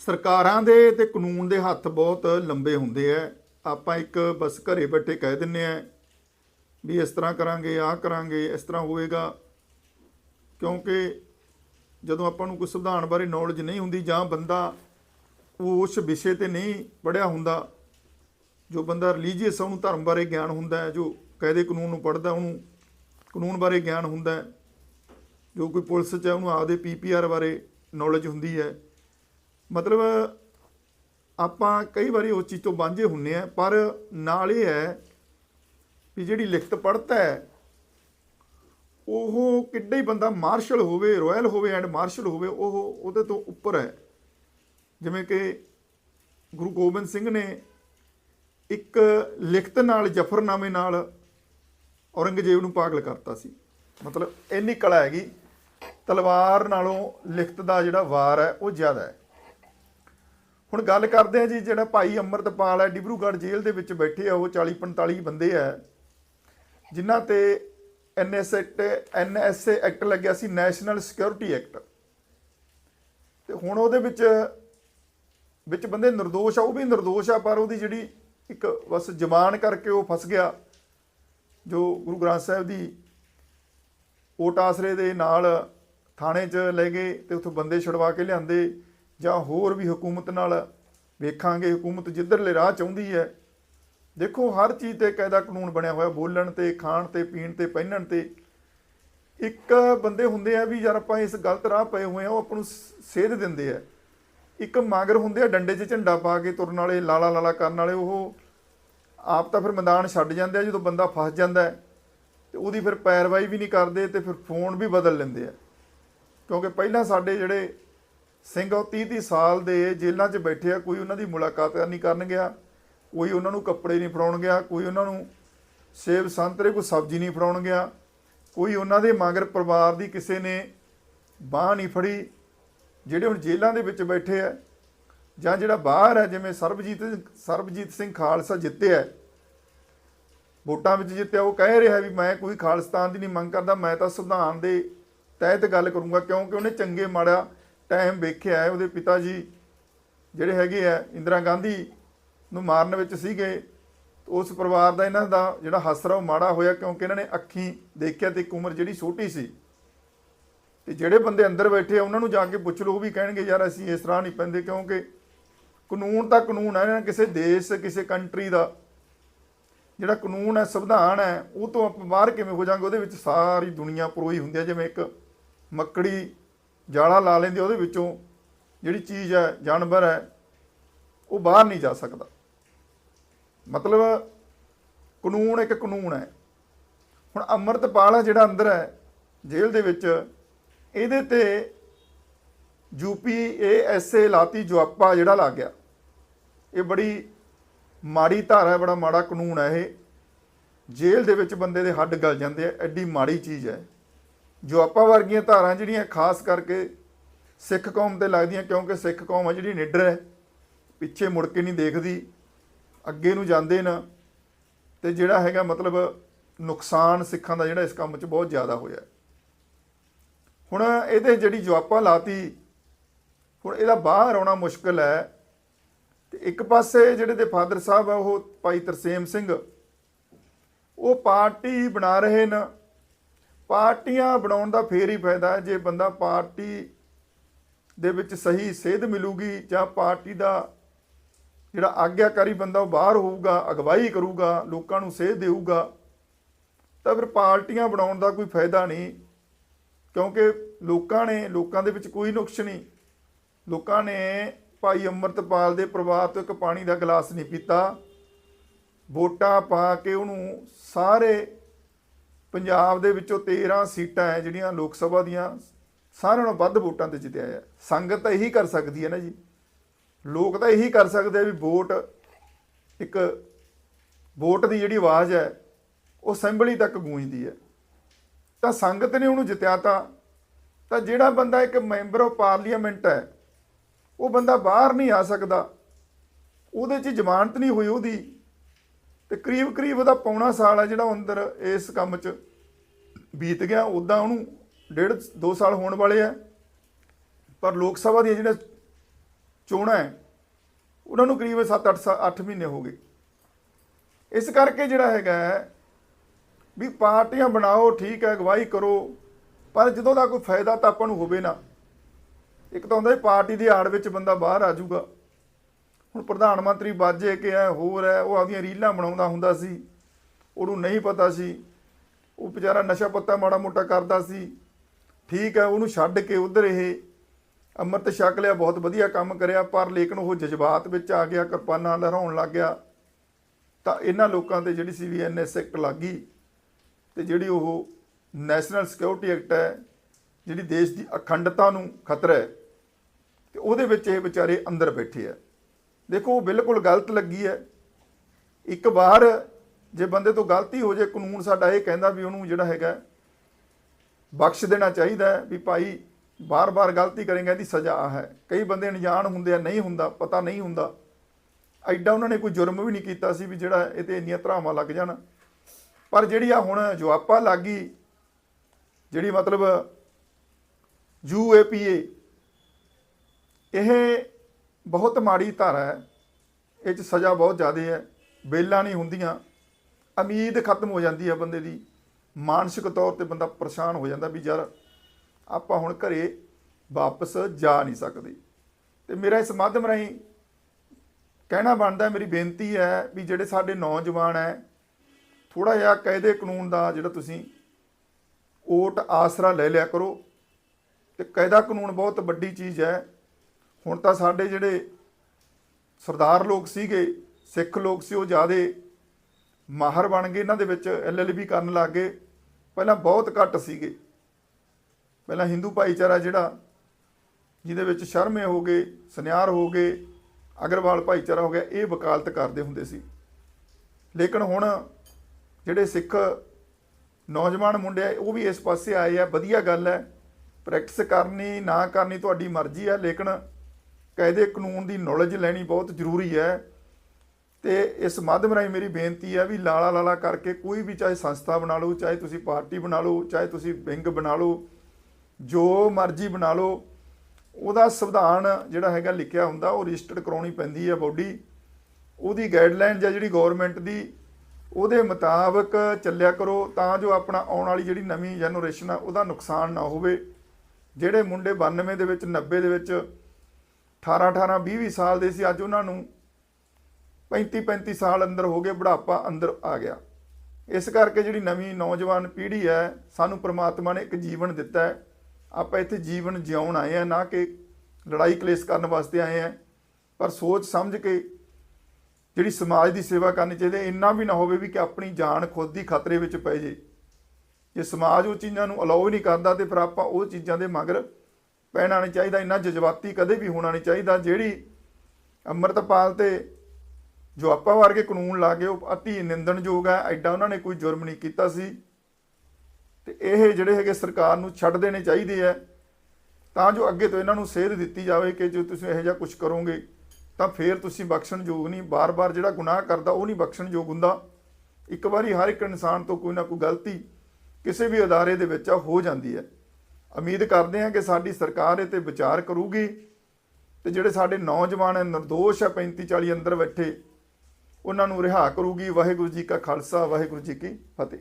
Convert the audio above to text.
ਸਰਕਾਰਾਂ ਦੇ ਤੇ ਕਾਨੂੰਨ ਦੇ ਹੱਥ ਬਹੁਤ ਲੰਬੇ ਹੁੰਦੇ ਆ ਆਪਾਂ ਇੱਕ ਬਸ ਘਰੇ ਬੈਠੇ ਕਹਿ ਦਿੰਨੇ ਆ ਵੀ ਇਸ ਤਰ੍ਹਾਂ ਕਰਾਂਗੇ, ਆਹ ਕਰਾਂਗੇ, ਇਸ ਤਰ੍ਹਾਂ ਹੋਏਗਾ। ਕਿਉਂਕਿ ਜਦੋਂ ਆਪਾਂ ਨੂੰ ਕੋਈ ਸੰਵਿਧਾਨ ਬਾਰੇ ਨੌਲੇਜ ਨਹੀਂ ਹੁੰਦੀ ਜਾਂ ਬੰਦਾ ਉਸ ਵਿਸ਼ੇ ਤੇ ਨਹੀਂ ਪੜਿਆ ਹੁੰਦਾ, ਜੋ ਬੰਦਾ ਰਿਲੀਜੀਅਸ ਉਹਨੂੰ ਧਰਮ ਬਾਰੇ ਗਿਆਨ ਹੁੰਦਾ ਹੈ ਜੋ ਕਾਇਦੇ ਕਾਨੂੰਨ ਨੂੰ ਪੜਦਾ ਉਹਨੂੰ ਕਾਨੂੰਨ ਬਾਰੇ ਗਿਆਨ ਹੁੰਦਾ ਹੈ ਜੋ ਕੋਈ ਪੁਲਿਸ 'ਚ ਹੈ ਉਹਨੂੰ ਆਪਦੇ ਪੀਪੀਆਰ ਬਾਰੇ ਨੌਲੇਜ ਹੁੰਦੀ ਹੈ ਮਤਲਬ ਆਪਾਂ ਕਈ ਵਾਰੀ ਉਸ ਚੀਜ਼ ਤੋਂ ਵਾਂਝੇ ਹੁੰਨੇ ਆ, ਪਰ ਨਾਲ ਇਹ ਹੈ ਵੀ ਜਿਹੜੀ ਲਿਖਤ ਪੜ੍ਹਤਾ ਹੈ, ਉਹ ਕਿੱਡਾ ਹੀ ਬੰਦਾ ਮਾਰਸ਼ਲ ਹੋਵੇ, ਰਾਇਲ ਹੋਵੇ ਐਂਡ ਮਾਰਸ਼ਲ ਹੋਵੇ, ਉਹ ਉਹਦੇ ਤੋਂ ਉੱਪਰ ਹੈ। ਜਿਵੇਂ ਕਿ ਗੁਰੂ ਗੋਬਿੰਦ ਸਿੰਘ ਨੇ ਇੱਕ ਲਿਖਤ ਨਾਲ ਜਫਰਨਾਮੇ ਨਾਲ ਔਰੰਗਜ਼ੇਬ ਨੂੰ ਪਾਗਲ ਕਰਤਾ ਸੀ। ਮਤਲਬ ਇੰਨੀ ਕਲਾ ਹੈਗੀ, ਤਲਵਾਰ ਨਾਲੋਂ ਲਿਖਤ ਦਾ ਜਿਹੜਾ ਵਾਰ ਹੈ, ਉਹ ਜ਼ਿਆਦਾ ਹੈ। ਹੁਣ ਗੱਲ ਕਰਦੇ ਆ ਜੀ, ਜਿਹੜਾ ਭਾਈ ਅਮਰਤਪਾਲ ਹੈ, ਡਿਬਰੂਗੜ੍ਹ ਜੇਲ੍ਹ ਦੇ ਵਿੱਚ ਬੈਠੇ ਆ, ਉਹ 40 45 ਬੰਦੇ ਆ। ਜਿਨ੍ਹਾਂ ਤੇ ਐਨਐਸਐਟ ਐਨਐਸਏ ਐਕਟ ਲੱਗਿਆ ਸੀ, ਨੈਸ਼ਨਲ ਸਿਕਿਉਰਿਟੀ ਐਕਟ। ਤੇ ਹੁਣ ਉਹਦੇ ਵਿੱਚ ਵਿੱਚ ਬੰਦੇ ਨਿਰਦੋਸ਼ ਆ, ਉਹ ਵੀ ਨਿਰਦੋਸ਼ ਆ, ਪਰ ਉਹਦੀ ਜਿਹੜੀ ਇੱਕ ਬਸ ਜ਼ਮਾਨ ਕਰਕੇ ਉਹ ਫਸ ਗਿਆ, ਜੋ ਗੁਰੂ ਗ੍ਰੰਥ ਸਾਹਿਬ ਦੀ ਓਟ ਆਸਰੇ ਦੇ ਨਾਲ ਥਾਣੇ 'ਚ ਲੈ ਗਏ ਤੇ ਉੱਥੋਂ ਬੰਦੇ ਛੁਡਵਾ ਕੇ ਲਿਆਂਦੇ। ਜਾਂ ਹੋਰ ਵੀ ਹਕੂਮਤ ਨਾਲ ਵੇਖਾਂਗੇ, ਹਕੂਮਤ ਜਿੱਧਰਲੇ ਰਾਹ ਚਾਹੁੰਦੀ ਹੈ। ਦੇਖੋ, ਹਰ ਚੀਜ਼ ਤੇ ਕਾਇਦਾ ਕਾਨੂੰਨ ਬਣਿਆ ਹੋਇਆ, ਬੋਲਣ ਤੇ, ਖਾਣ ਤੇ, ਪੀਣ ਤੇ, ਪਹਿਨਣ ਤੇ। ਇੱਕ ਬੰਦੇ ਹੁੰਦੇ ਆ ਵੀ ਯਾਰ ਆਪਾਂ ਇਸ ਗਲਤ ਰਾਹ ਪਏ ਹੋਏ ਆ, ਉਹ ਆਪਾਂ ਨੂੰ ਸੇਧ ਦਿੰਦੇ ਆ। ਇੱਕ ਮਾਗਰ ਹੁੰਦੇ ਆ, ਡੰਡੇ 'ਚ ਝੰਡਾ ਪਾ ਕੇ ਤੁਰਨ ਵਾਲੇ, ਲਾਲਾ ਲਾਲਾ ਕਰਨ ਵਾਲੇ, ਉਹ ਆਪ ਤਾਂ ਫਿਰ ਮੈਦਾਨ ਛੱਡ ਜਾਂਦੇ ਆ, ਜਦੋਂ ਬੰਦਾ ਫਸ ਜਾਂਦਾ ਹੈ, ਤੇ ਉਹਦੀ ਫਿਰ ਪੈਰਵਾਈ ਵੀ ਨਹੀਂ ਕਰਦੇ ਤੇ ਫਿਰ ਫੋਨ ਵੀ ਬਦਲ ਲੈਂਦੇ ਆ। ਕਿਉਂਕਿ ਪਹਿਲਾਂ ਸਾਡੇ ਜਿਹੜੇ ਸਿੰਘ ਉਹ 30 30 ਸਾਲ ਦੇ ਜੇਲ੍ਹਾਂ 'ਚ ਬੈਠੇ ਆ, ਕੋਈ ਉਹਨਾਂ ਦੀ ਮੁਲਾਕਾਤ ਨਹੀਂ ਕਰਨ ਗਿਆ, ਕੋਈ ਉਹਨਾਂ ਨੂੰ ਕੱਪੜੇ ਨਹੀਂ ਫੜਾਉਣ ਗਿਆ, ਕੋਈ ਉਹਨਾਂ ਨੂੰ ਸੇਬ ਸੰਤਰੇ ਕੋਈ ਸਬਜ਼ੀ ਨਹੀਂ ਫੜਾਉਣ ਗਿਆ, ਕੋਈ ਉਹਨਾਂ ਦੇ ਮਗਰ ਪਰਿਵਾਰ ਦੀ ਕਿਸੇ ਨੇ ਬਾਹ ਨਹੀਂ ਫੜੀ, ਜਿਹੜੇ ਹੁਣ ਜੇਲ੍ਹਾਂ ਦੇ ਵਿੱਚ ਬੈਠੇ ਆ, ਜਾਂ ਜਿਹੜਾ ਬਾਹਰ ਹੈ ਜਿਵੇਂ ਸਰਬਜੀਤ ਸਰਬਜੀਤ ਸਿੰਘ ਖਾਲਸਾ ਜਿੱਤਿਆ ਵੋਟਾਂ ਵਿੱਚ ਜਿੱਤਿਆ, ਉਹ ਕਹਿ ਰਿਹਾ ਵੀ ਮੈਂ ਕੋਈ ਖਾਲਿਸਤਾਨ ਦੀ ਨਹੀਂ ਮੰਗ ਕਰਦਾ, ਮੈਂ ਤਾਂ ਸੰਵਿਧਾਨ ਦੇ ਤਹਿਤ ਗੱਲ ਕਰੂੰਗਾ, ਕਿਉਂਕਿ ਉਹਨੇ ਚੰਗੇ ਮਾੜਾ ਟਾਈਮ ਵੇਖਿਆ ਹੈ, ਉਹਦੇ ਪਿਤਾ ਜੀ ਜਿਹੜੇ ਹੈਗੇ ਆ, ਇੰਦਰਾ ਗਾਂਧੀ ਨੂੰ ਮਾਰਨ ਵਿੱਚ ਸੀਗੇ ਉਸ ਪਰਿਵਾਰ ਦਾ ਇਹਨਾਂ ਦਾ ਜਿਹੜਾ ਹਸਰਾ ਉਹ ਮਾੜਾ ਹੋਇਆ, ਕਿਉਂਕਿ ਇਹਨਾਂ ਨੇ ਅੱਖੀਂ ਦੇਖਿਆ ਤੇ ਇੱਕ ਉਮਰ ਜਿਹੜੀ ਛੋਟੀ ਸੀ। ਤੇ ਜਿਹੜੇ ਬੰਦੇ ਅੰਦਰ ਬੈਠੇ ਆ, ਉਹਨਾਂ ਨੂੰ ਜਾ ਕੇ ਪੁੱਛ ਲਓ, ਉਹ ਵੀ ਕਹਿਣਗੇ, ਯਾਰ, ਅਸੀਂ ਇਸ ਤਰ੍ਹਾਂ ਨਹੀਂ ਪੈਂਦੇ, ਕਿਉਂਕਿ ਕਾਨੂੰਨ ਤਾਂ ਕਾਨੂੰਨ ਹੈ ਨਾ ਕਿਸੇ ਦੇਸ਼, ਕਿਸੇ ਕੰਟਰੀ ਦਾ ਜਿਹੜਾ ਕਾਨੂੰਨ ਹੈ, ਸੰਵਿਧਾਨ ਹੈ, ਉਹ ਤੋਂ ਆਪਾਂ ਬਾਹਰ ਕਿਵੇਂ ਹੋ ਜਾਾਂਗੇ? ਉਹਦੇ ਵਿੱਚ ਸਾਰੀ ਦੁਨੀਆ ਪਰੋਈ ਹੁੰਦੀ ਹੈ ਜਿਵੇਂ ਇੱਕ ਮੱਕੜੀ ਜਾਲਾ ਲਾ ਲੈਂਦੇ ਉਹਦੇ ਵਿੱਚੋਂ ਜਿਹੜੀ ਚੀਜ਼ ਹੈ, ਜਾਨਵਰ ਹੈ, ਉਹ ਬਾਹਰ ਨਹੀਂ ਜਾ ਸਕਦਾ। ਮਤਲਬ ਕਾਨੂੰਨ ਇੱਕ ਕਾਨੂੰਨ ਹੈ। ਹੁਣ ਅੰਮ੍ਰਿਤਪਾਲ ਹੈ ਜਿਹੜਾ ਅੰਦਰ ਹੈ, ਜੇਲ੍ਹ ਦੇ ਵਿੱਚ, ਇਹਦੇ ਤੇ ਯੂਪੀ ਏਐਸਏ ਲਾਤੀ ਜਵਾਪਾ ਜਿਹੜਾ ਲੱਗ ਗਿਆ। ਇਹ ਬੜੀ ਮਾੜੀ ਧਾਰਾ ਹੈ, ਬੜਾ ਮਾੜਾ ਕਾਨੂੰਨ ਹੈ ਇਹ। ਜੇਲ੍ਹ ਦੇ ਵਿੱਚ ਬੰਦੇ ਦੇ ਹੱਡ ਗਲ ਜਾਂਦੇ ਆ, ਐਡੀ ਮਾੜੀ ਚੀਜ਼ ਹੈ। ਜੋ ਆਪਾਂ ਵਰਗੀਆਂ ਧਾਰਾਂ ਜਿਹੜੀਆਂ ਖਾਸ ਕਰਕੇ ਸਿੱਖ ਕੌਮ ਤੇ ਲੱਗਦੀਆਂ, ਕਿਉਂਕਿ ਸਿੱਖ ਕੌਮ ਆ ਜਿਹੜੀ ਨਿੱਡਰ ਹੈ, ਪਿੱਛੇ ਮੁੜ ਕੇ ਨਹੀਂ ਦੇਖਦੀ, ਅੱਗੇ ਨੂੰ ਜਾਂਦੇ ਨਾ, ਤੇ ਜਿਹੜਾ ਹੈਗਾ ਮਤਲਬ ਨੁਕਸਾਨ ਸਿੱਖਾਂ ਦਾ ਜਿਹੜਾ ਇਸ ਕੰਮ 'ਚ ਬਹੁਤ ਜ਼ਿਆਦਾ ਹੋਇਆ। ਹੁਣ ਇਹਦੇ ਜਿਹੜੀ ਜਵਾਪਾਂ ਲਾਤੀ, ਹੁਣ ਇਹਦਾ ਬਾਹਰ ਆਉਣਾ ਮੁਸ਼ਕਲ ਹੈ, ਤੇ ਇੱਕ ਪਾਸੇ ਜਿਹੜੇ ਦੇ ਫਾਦਰ ਸਾਹਿਬ ਆ, ਉਹ ਭਾਈ ਤਰਸੇਮ ਸਿੰਘ, ਉਹ ਪਾਰਟੀ ਬਣਾ ਰਹੇ ਨੇ ਪਾਰਟੀਆਂ ਬਣਾਉਣ ਦਾ ਫੇਰ ਹੀ ਫਾਇਦਾ ਹੈ। ਜੇ ਬੰਦਾ ਪਾਰਟੀ ਦੇ ਵਿੱਚ ਸਹੀ ਸੇਧ ਮਿਲੂਗੀ ਜਾਂ ਪਾਰਟੀ ਦਾ ਜਿਹੜਾ ਆਗਿਆਕਾਰੀ ਬੰਦਾ ਉਹ ਬਾਹਰ ਹੋਊਗਾ, ਅਗਵਾਈ ਕਰੂਗਾ, ਲੋਕਾਂ ਨੂੰ ਸੇਧ ਦੇਊਗਾ, ਤਾਂ ਫਿਰ ਪਾਰਟੀਆਂ ਬਣਾਉਣ ਦਾ ਕੋਈ ਫਾਇਦਾ ਨਹੀਂ। ਕਿਉਂਕਿ ਲੋਕਾਂ ਨੇ, ਲੋਕਾਂ ਦੇ ਵਿੱਚ ਕੋਈ ਨੁਕਸ ਨਹੀਂ। ਲੋਕਾਂ ਨੇ ਭਾਈ ਅੰਮ੍ਰਿਤਪਾਲ ਦੇ ਪਰਿਵਾਰ ਤੋਂ ਇੱਕ ਪਾਣੀ ਦਾ ਗਲਾਸ ਨਹੀਂ ਪੀਤਾ। ਵੋਟਾਂ ਪਾ ਕੇ ਉਹਨੂੰ ਸਾਰੇ ਪੰਜਾਬ ਦੇ ਵਿੱਚੋਂ 13 ਸੀਟਾਂ ਹੈ ਜਿਹੜੀਆਂ ਲੋਕ ਸਭਾ ਦੀਆਂ, ਸਾਰਿਆਂ ਨਾਲੋਂ ਵੱਧ ਵੋਟਾਂ ਤੇ ਜਿੱਤਿਆ ਹੈ। ਸੰਗਤ ਤਾਂ ਇਹੀ ਕਰ ਸਕਦੀ ਹੈ ਨਾ ਜੀ। ਲੋਕ ਤਾਂ ਇਹੀ ਕਰ ਸਕਦੇ ਆ ਵੀ ਵੋਟ, ਇੱਕ ਵੋਟ ਦੀ ਜਿਹੜੀ ਆਵਾਜ਼ ਹੈ, ਉਹ ਅਸੈਂਬਲੀ ਤੱਕ ਗੂੰਜਦੀ ਹੈ। ਤਾਂ ਸੰਗਤ ਨੇ ਉਹਨੂੰ ਜਿੱਤਿਆ ਤਾਂ ਤਾਂ ਜਿਹੜਾ ਬੰਦਾ ਇੱਕ ਮੈਂਬਰ ਆਫ ਪਾਰਲੀਮੈਂਟ ਹੈ, ਉਹ ਬੰਦਾ ਬਾਹਰ ਨਹੀਂ ਆ ਸਕਦਾ। ਉਹਦੇ 'ਚ ਜ਼ਮਾਨਤ ਨਹੀਂ ਹੋਈ ਉਹਦੀ। ਤੇ ਕਰੀਬ ਕਰੀਬ ਉਹਦਾ ਪੌਣਾ ਸਾਲ ਹੈ ਜਿਹੜਾ ਉਹ ਅੰਦਰ ਇਸ ਕੰਮ 'ਚ ਬੀਤ ਗਿਆ। ਉਦਾਂ ਉਹਨੂੰ ਡੇਢ 2 ਸਾਲ ਹੋਣ ਵਾਲੇ ਆ। ਪਰ ਲੋਕ ਸਭਾ ਦੀਆਂ ਜਿਹੜੀਆਂ ਚੋਣਾਂ ਹੈ ਉਹਨਾਂ ਨੂੰ ਕਰੀਬ 7-8 8 ਮਹੀਨੇ ਹੋ ਗਏ। ਇਸ ਕਰਕੇ ਜਿਹੜਾ ਹੈਗਾ ਹੈ, ਵੀ ਪਾਰਟੀਆਂ ਬਣਾਓ ਠੀਕ ਹੈ ਅਗਵਾਈ ਕਰੋ ਪਰ ਜਦੋਂ ਦਾ ਕੋਈ ਫਾਇਦਾ ਤਾਂ ਆਪਾਂ ਨੂੰ ਹੋਵੇ ਨਾ। ਇੱਕ ਤਾਂ ਹੁੰਦਾ ਵੀ ਪਾਰਟੀ ਦੀ ਆੜ ਵਿੱਚ ਬੰਦਾ ਬਾਹਰ ਆ ਜਾਊਗਾ। ਹੁਣ ਪ੍ਰਧਾਨ ਮੰਤਰੀ ਬਾਜੇ ਕਿ ਹੈ ਹੋਰ ਹੈ ਉਹ ਆਪਦੀਆਂ ਰੀਲਾਂ ਬਣਾਉਂਦਾ ਹੁੰਦਾ ਸੀ। ਉਹਨੂੰ ਨਹੀਂ ਪਤਾ ਸੀ। ਉਹ ਵਿਚਾਰਾ ਨਸ਼ਾ ਪੱਤਾ ਮਾੜਾ ਮੋਟਾ ਕਰਦਾ ਸੀ। ਠੀਕ ਹੈ ਉਹਨੂੰ ਛੱਡ ਕੇ ਉਧਰ ਇਹ ਅੰਮ੍ਰਿਤ ਛਕ ਲਿਆ, ਬਹੁਤ ਵਧੀਆ ਕੰਮ ਕਰਿਆ, ਪਰ ਲੇਕਿਨ ਉਹ ਜਜ਼ਬਾਤ ਵਿੱਚ ਆ ਗਿਆ, ਕਿਰਪਾਨਾਂ ਲਹਿਰਾਉਣ ਲੱਗ ਗਿਆ। ਤਾਂ ਇਹਨਾਂ ਲੋਕਾਂ ਤੇ ਜਿਹੜੀ ਸੀ ਵੀ ਐਨਐਸ ਐਕਟ ਲੱਗੀ ਤੇ ਜਿਹੜੀ ਉਹ ਨੈਸ਼ਨਲ ਸਿਕਿਉਰਿਟੀ ਐਕਟ ਹੈ ਜਿਹੜੀ ਦੇਸ਼ ਦੀ ਅਖੰਡਤਾ ਨੂੰ ਖਤਰਾ ਹੈ ਤੇ ਉਹਦੇ ਵਿੱਚ ਇਹ ਵਿਚਾਰੇ ਅੰਦਰ ਬੈਠੇ ਆ ਦੇਖੋ, ਉਹ ਬਿਲਕੁਲ ਗਲਤ ਲੱਗੀ ਹੈ। ਇੱਕ ਵਾਰ ਜੇ ਬੰਦੇ ਤੋਂ ਗਲਤੀ ਹੋ ਜੇ ਕਾਨੂੰਨ ਸਾਡਾ ਇਹ ਕਹਿੰਦਾ ਵੀ ਉਹਨੂੰ ਜਿਹੜਾ ਹੈਗਾ ਬਖਸ਼ ਦੇਣਾ ਚਾਹੀਦਾ ਵੀ ਭਾਈ ਬਾਰ-ਬਾਰ ਗਲਤੀ ਕਰੇਗਾ, ਇਹਦੀ ਸਜ਼ਾ ਹੈ। ਕਈ ਬੰਦੇ ਅਣਜਾਣ ਹੁੰਦੇ ਆ, ਨਹੀਂ ਹੁੰਦਾ, ਪਤਾ ਨਹੀਂ ਹੁੰਦਾ। ਐਡਾ ਉਹਨਾਂ ਨੇ ਕੋਈ ਜੁਰਮ ਵੀ ਨਹੀਂ ਕੀਤਾ ਸੀ ਵੀ ਜਿਹੜਾ ਇਹ ਤੇ ਇੰਨੀਆਂ ਧਰਾਵਾਂ ਲੱਗ ਜਾਣ। ਪਰ ਜਿਹੜੀ ਆ ਹੁਣ ਜਵਾਪਾ ਲੱਗੀ ਜਿਹੜੀ ਮਤਲਬ ਯੂਏਪੀਏ ਇਹ ਬਹੁਤ ਮਾੜੀ ਧਾਰਾ ਹੈ। ਇਹ ਚ ਸਜ਼ਾ ਬਹੁਤ ਜ਼ਿਆਦਾ ਹੈ। ਬੇਲਾਂ ਨਹੀਂ ਹੁੰਦੀਆਂ। ਉਮੀਦ ਖਤਮ ਹੋ ਜਾਂਦੀ ਹੈ ਬੰਦੇ ਦੀ। ਮਾਨਸਿਕ ਤੌਰ ਤੇ ਬੰਦਾ ਪਰੇਸ਼ਾਨ ਹੋ ਜਾਂਦਾ ਵੀ ਯਾਰ ਆਪਾਂ ਹੁਣ ਘਰੇ ਵਾਪਸ ਜਾ ਨਹੀਂ ਸਕਦੇ। ਤੇ ਮੇਰਾ ਇਸ ਮਾਧਿਅਮ ਰਾਹੀਂ ਕਹਿਣਾ ਬਣਦਾ, ਮੇਰੀ ਬੇਨਤੀ ਹੈ ਵੀ ਜਿਹੜੇ ਸਾਡੇ ਨੌਜਵਾਨ ਹੈ ਥੋੜਾ ਜਿਹਾ ਕਾਇਦੇ ਕਾਨੂੰਨ ਦਾ ਜਿਹੜਾ ਤੁਸੀਂ ਓਟ ਆਸਰਾ ਲੈ ਲਿਆ ਕਰੋ। ਤੇ ਕਾਇਦਾ ਕਾਨੂੰਨ ਬਹੁਤ ਵੱਡੀ ਚੀਜ਼ ਹੈ। ਹੁਣ ਤਾਂ ਸਾਡੇ ਜਿਹੜੇ ਸਰਦਾਰ ਲੋਕ ਸੀਗੇ, ਸਿੱਖ ਲੋਕ ਸੀ, ਉਹ ਜਿਆਦੇ ਮਾਹਰ ਬਣ ਗਏ। ਇਹਨਾਂ ਦੇ ਵਿੱਚ ਐਲਐਲਬੀ ਕਰਨ ਲੱਗ ਗਏ। ਪਹਿਲਾਂ ਬਹੁਤ ਘੱਟ ਸੀਗੇ। ਪਹਿਲਾਂ ਹਿੰਦੂ ਭਾਈਚਾਰਾ ਜਿਹੜਾ, ਜਿਹਦੇ ਵਿੱਚ ਸ਼ਰਮੇ ਹੋ ਗਏ, ਸੁਨਿਆਰ ਹੋ ਗਏ, ਅਗਰਵਾਲ ਭਾਈਚਾਰਾ ਹੋ ਗਿਆ, ਇਹ ਵਕਾਲਤ ਕਰਦੇ ਹੁੰਦੇ ਸੀ। ਲੇਕਿਨ ਹੁਣ ਜਿਹੜੇ ਸਿੱਖ ਨੌਜਵਾਨ ਮੁੰਡੇ ਆ, ਉਹ ਵੀ ਇਸ ਪਾਸੇ ਆਏ ਆ। ਵਧੀਆ ਗੱਲ ਹੈ। ਪ੍ਰੈਕਟਿਸ ਕਰਨੀ, ਨਾ ਕਰਨੀ, ਤੁਹਾਡੀ ਮਰਜ਼ੀ ਹੈ। ਲੇਕਿਨ ਕਾਇਦੇ ਕਾਨੂੰਨ ਦੀ ਨੌਲੇਜ ਲੈਣੀ ਬਹੁਤ ਜ਼ਰੂਰੀ ਹੈ। ਤੇ ਇਸ ਮਾਧਿਅਮ ਰਾਹੀਂ ਮੇਰੀ ਬੇਨਤੀ ਹੈ ਵੀ ਲਾਲਾ ਲਾਲਾ ਕਰਕੇ ਕੋਈ ਵੀ ਚਾਹੇ ਸੰਸਥਾ ਬਣਾ ਲਓ, ਚਾਹੇ ਤੁਸੀਂ ਪਾਰਟੀ ਬਣਾ ਲਓ, ਚਾਹੇ ਤੁਸੀਂ ਵਿੰਗ ਬਣਾ ਲਓ, ਜੋ ਮਰਜ਼ੀ ਬਣਾ ਲਓ, ਉਹਦਾ ਸੰਵਿਧਾਨ ਜਿਹੜਾ ਹੈਗਾ ਲਿਖਿਆ ਹੁੰਦਾ, ਉਹ ਰਜਿਸਟਰਡ ਕਰਾਉਣੀ ਪੈਂਦੀ ਹੈ ਬੋਡੀ। ਉਹਦੀ ਗਾਈਡਲਾਈਨ ਜਾਂ ਜਿਹੜੀ ਗਵਰਨਮੈਂਟ ਦੀ, ਉਹਦੇ ਮੁਤਾਬਕ ਚੱਲਿਆ ਕਰੋ, ਤਾਂ ਜੋ ਆਪਣਾ ਆਉਣ ਵਾਲੀ ਜਿਹੜੀ ਨਵੀਂ ਜਨਰੇਸ਼ਨ ਆ, ਉਹਦਾ ਨੁਕਸਾਨ ਨਾ ਹੋਵੇ। ਜਿਹੜੇ ਮੁੰਡੇ 92 ਦੇ ਵਿੱਚ 90 ਦੇ ਵਿੱਚ 18 18 20 20 ਸਾਲ ਦੇ ਸੀ ਅੱਜ ਉਹਨਾਂ ਨੂੰ 35 35 ਸਾਲ ਅੰਦਰ ਹੋ ਗਏ ਬੁਢਾਪਾ ਅੰਦਰ ਆ ਗਿਆ। ਇਸ ਕਰਕੇ ਜਿਹੜੀ ਨਵੀਂ ਨੌਜਵਾਨ ਪੀੜ੍ਹੀ ਹੈ ਸਾਨੂੰ ਪ੍ਰਮਾਤਮਾ ਨੇ ਇੱਕ ਜੀਵਨ ਦਿੱਤਾ ਹੈ। ਆਪਾਂ ਇੱਥੇ ਜੀਵਨ ਜਿਉਣ ਆਏ ਆ ਨਾ ਕਿ ਲੜਾਈ ਕਲੇਸ਼ ਕਰਨ ਵਾਸਤੇ ਆਏ ਆ ਪਰ ਸੋਚ ਸਮਝ ਕੇ ਜਿਹੜੀ ਸਮਾਜ ਦੀ ਸੇਵਾ ਕਰਨੀ ਚਾਹੀਦੀ ਹੈ, ਇੰਨਾ ਵੀ ਨਾ ਹੋਵੇ ਵੀ ਕਿ ਆਪਣੀ ਜਾਨ ਖੁਦ ਦੀ ਖਤਰੇ ਵਿੱਚ ਪੈ ਜੇ। ਜੇ ਸਮਾਜ ਉਹ ਚੀਜ਼ਾਂ ਨੂੰ ਅਲਾਉ ਹੀ ਨਹੀਂ ਕਰਦਾ ਤੇ ਫਿਰ ਆਪਾਂ ਉਹ ਚੀਜ਼ਾਂ ਦੇ ਮਗਰ ਪੈਣਾ ਨਹੀਂ ਚਾਹੀਦਾ, ਇੰਨਾ ਜਜ਼ਬਾਤੀ ਕਦੇ ਵੀ ਹੋਣਾ ਨਹੀਂ ਚਾਹੀਦਾ, ਜਿਹੜੀ ਅੰਮ੍ਰਿਤਪਾਲ ਤੇ ਜੋ ਆਪਾਂ ਵਰਗੇ ਕਾਨੂੰਨ ਲਾ ਕੇ ਉਹ ਅਤੀ ਨਿੰਦਣਯੋਗ ਹੈ, ਐਡਾ ਉਹਨਾਂ ਨੇ ਕੋਈ ਜੁਰਮ ਨਹੀਂ ਕੀਤਾ ਸੀ। ਤੇ ਇਹ ਜਿਹੜੇ ਹੈਗੇ ਸਰਕਾਰ ਨੂੰ ਛੱਡ ਦੇਣੇ ਚਾਹੀਦੇ ਹੈ, ਤਾਂ ਜੋ ਅੱਗੇ ਤੋਂ ਇਹਨਾਂ ਨੂੰ ਸੇਧ ਦਿੱਤੀ ਜਾਵੇ ਕਿ ਜੇ ਤੁਸੀਂ ਇਹੋ ਜਿਹਾ ਕੁਝ ਕਰੋਗੇ, ਤਾਂ ਫੇਰ ਤੁਸੀਂ ਬਖਸ਼ਣਯੋਗ ਨਹੀਂ। ਬਾਰ-ਬਾਰ ਜਿਹੜਾ ਗੁਨਾਹ ਕਰਦਾ, ਉਹ ਨਹੀਂ ਬਖਸ਼ਣਯੋਗ ਹੁੰਦਾ। ਇੱਕ ਵਾਰੀ ਹਰ ਇੱਕ ਇਨਸਾਨ ਤੋਂ ਕੋਈ ਨਾ ਕੋਈ ਗਲਤੀ ਕਿਸੇ ਵੀ ਅਦਾਰੇ ਦੇ ਵਿੱਚ ਹੋ ਜਾਂਦੀ ਹੈ। ਉਮੀਦ ਕਰਦੇ ਹਾਂ ਕਿ ਸਾਡੀ ਸਰਕਾਰ ਇਹ ਤੇ ਵਿਚਾਰ ਕਰੂਗੀ ਤੇ ਜਿਹੜੇ ਸਾਡੇ ਨੌਜਵਾਨ ਹੈ, ਨਿਰਦੋਸ਼ ਹੈ 35 40 ਅੰਦਰ ਬੈਠੇ, ਉਹਨਾਂ ਨੂੰ ਰਿਹਾ ਕਰੂਗੀ ਵਾਹਿਗੁਰੂ ਜੀ ਕਾ ਖਾਲਸਾ, ਵਾਹਿਗੁਰੂ ਜੀ ਕੀ ਫਤਿਹ।